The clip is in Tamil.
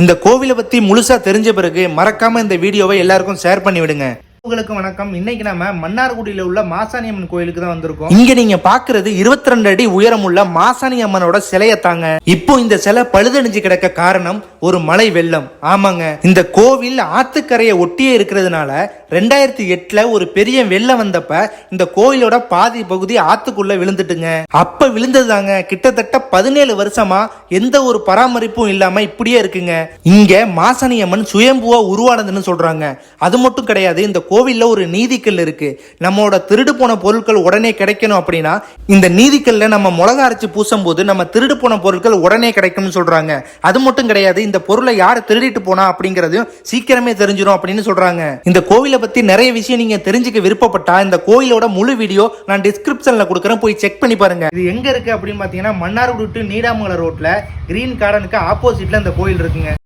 இந்த கோவிலை பற்றி முழுசாக தெரிஞ்ச பிறகு மறக்காமல் இந்த வீடியோவை எல்லாருக்கும் ஷேர் பண்ணிவிடுங்க. உங்களுக்கு வணக்கம். இன்னைக்கு நாம மன்னார்குடியில உள்ள மாசாணி அம்மன் கோயிலுக்கு தான் வந்திருக்கோம். இங்க நீங்க பாக்குறது 22 அடி உயரமுள்ள மாசாணி அம்மனோட சிலையை தாங்க. இப்போ இந்த சிலை பழுதணிஞ்சு கிடக்க காரணம் ஒரு மழை வெள்ளம். ஆமாங்க. இந்த கோவில் ஆத்துக்கரையை ஒட்டியே இருக்கிறதுனால ரெண்டாயிரத்தி எட்டுல ஒரு பெரிய வெள்ளம் வந்தப்ப இந்த கோயிலோட பாதி பகுதி ஆத்துக்குள்ள விழுந்துட்டுங்க. அப்ப விழுந்ததுதாங்க. கிட்டத்தட்ட பதினேழு வருஷமா எந்த ஒரு பராமரிப்பும் இல்லாம இப்படியே இருக்குங்க. இங்க மாசாணி அம்மன் சுயம்புவா உருவானதுன்னு சொல்றாங்க. அது மட்டும் கிடையாது இந்த கோவில்ல ஒரு நீதிக்கல் இருக்கு. நம்மளோட திருடு போன பொருட்கள் உடனே கிடைக்கணும் அப்படின்னா இந்த நீதிக்கல்ல நம்ம மிளகா அரைச்சு பூசும் போது நம்ம திருடு போன பொருட்கள் உடனே கிடைக்கும்னு சொல்றாங்க. அது மட்டும் கிடையாது இந்த பொருளை யார் திருடிட்டு போனா அப்படிங்கறதையும் சீக்கிரமே தெரிஞ்சிடும் அப்படின்னு சொல்றாங்க. இந்த கோவிலை பத்தி நிறைய விஷயம் நீங்க தெரிஞ்சுக்க விருப்பப்பட்டா இந்த கோயிலோட முழு வீடியோ நான் டிஸ்கிரிப்ஷன்ல கொடுக்குறேன். போய் செக் பண்ணி பாருங்க. இது எங்க இருக்கு அப்படின்னு பாத்தீங்கன்னா மன்னார்குடி டு நீடாமங்கலம் ரோட்ல கிரீன் கார்டனுக்கு ஆப்போசிட்ல இந்த கோயில் இருக்குங்க.